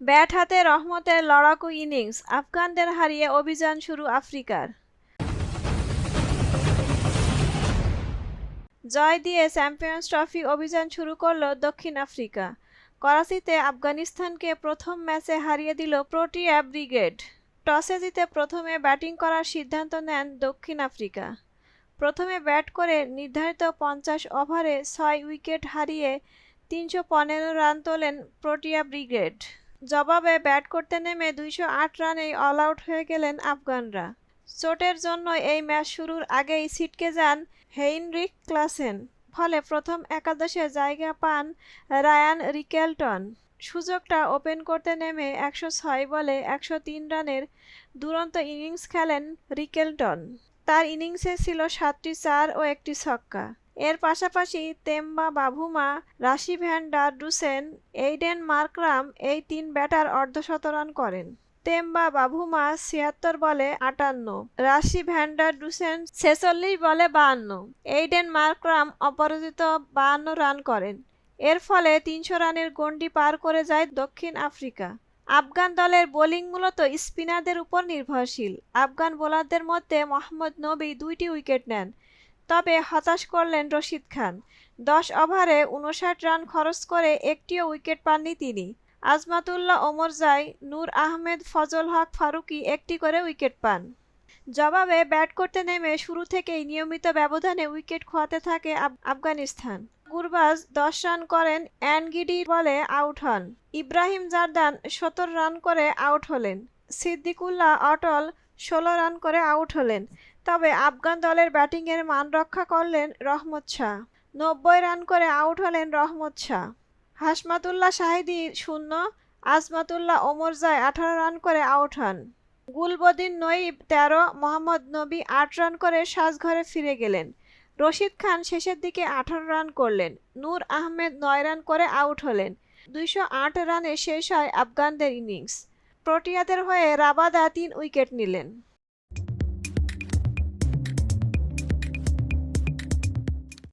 Bat হাতে রহমতের লড়াকু ইনিংস, আফগানদের হারিয়ে অভিযান শুরু আফ্রিকার। জয় দিয়ে চ্যাম্পিয়ন্স ট্রফি অভিযান শুরু করল দক্ষিণ আফ্রিকা। করাচিতে আফগানিস্তানকে প্রথম ম্যাচে হারিয়ে দিল প্রোটিয়া ব্রিগেড। টসে জিতে প্রথমে ব্যাটিং করার সিদ্ধান্ত নেন দক্ষিণ আফ্রিকা। প্রথমে ব্যাট করে নির্ধারিত পঞ্চাশ ওভারে ছয় উইকেট হারিয়ে তিনশো পনেরো রান তোলেন প্রোটিয়া ব্রিগেড। জবাবে ব্যাট করতে নেমে দুইশো আট রানেই অল আউট হয়ে গেলেন আফগানরা। চোটের জন্য এই ম্যাচ শুরুর আগেই ছিটকে যান হেইনরিক ক্লাসেন, ফলে প্রথম একাদশে জায়গা পান রায়ান রিকেলটন। সুযোগটা ওপেন করতে নেমে একশো ছয় বলে একশো তিন রানের দুরন্ত ইনিংস খেলেন রিকেলটন। তার ইনিংসে ছিল সাতটি চার ও একটি ছক্কা। এর পাশাপাশি Temba Bavuma Rassie van der Dussen, Aiden Markram এই তিন ব্যাটার অর্ধশত রান করেন। তেম্বা বাভুমা ছিয়াত্তর বলে আটান্ন, রাশি ভ্যান্ডার ডুসেন ছেচল্লিশ বলে বাহান্ন, এইডেন মার্করাম অপরাজিত বাহান্ন রান করেন। এর ফলে তিনশো রানের গণ্ডি পার করে যায় দক্ষিণ আফ্রিকা। আফগান দলের বোলিং মূলত স্পিনারদের উপর নির্ভরশীল। আফগান বোলারদের মধ্যে মোহাম্মদ নবী দুইটি উইকেট নেন। তবে হতাশ করলেন রশিদ খান। দশ ওভারে উনষাট রান খরচ করে একটিও উইকেট পাননি তিনি। আজমাতুল্লাহ ওমরজাই নূর আহমেদ, ফজল হক ফারুকি একটি করে উইকেট পান। জবাবে ব্যাট করতে নেমে শুরু থেকেই নিয়মিত ব্যবধানে উইকেট খোয়াতে থাকে আফগানিস্তান। গুরবাজ দশ রান করেন অ্যানগিডি বলে আউট হন। ইব্রাহিম জারদান সত্তর রান করে আউট হলেন। সিদ্দিকুল্লাহ অটল ষোলো রান করে আউট হলেন। তবে আফগান দলের ব্যাটিংয়ের মান রক্ষা করলেন রহমত শাহ। নব্বই রান করে আউট হলেন রহমত শাহ। হাসমাতুল্লাহ শাহিদি শূন্য, আজমাতুল্লাহ ওমরজাই আঠারো রান করে আউট হন। গুলবদিন নঈব তেরো, মোহাম্মদ নবী আট রান করে সাজঘরে ফিরে গেলেন। রশিদ খান শেষের দিকে আঠারো রান করলেন। নূর আহমেদ নয় রান করে আউট হলেন। দুইশো আট রানে শেষ হয় আফগানদের ইনিংস। প্রোটিয়াদের হয়ে রাবাদা তিন উইকেট নিলেন।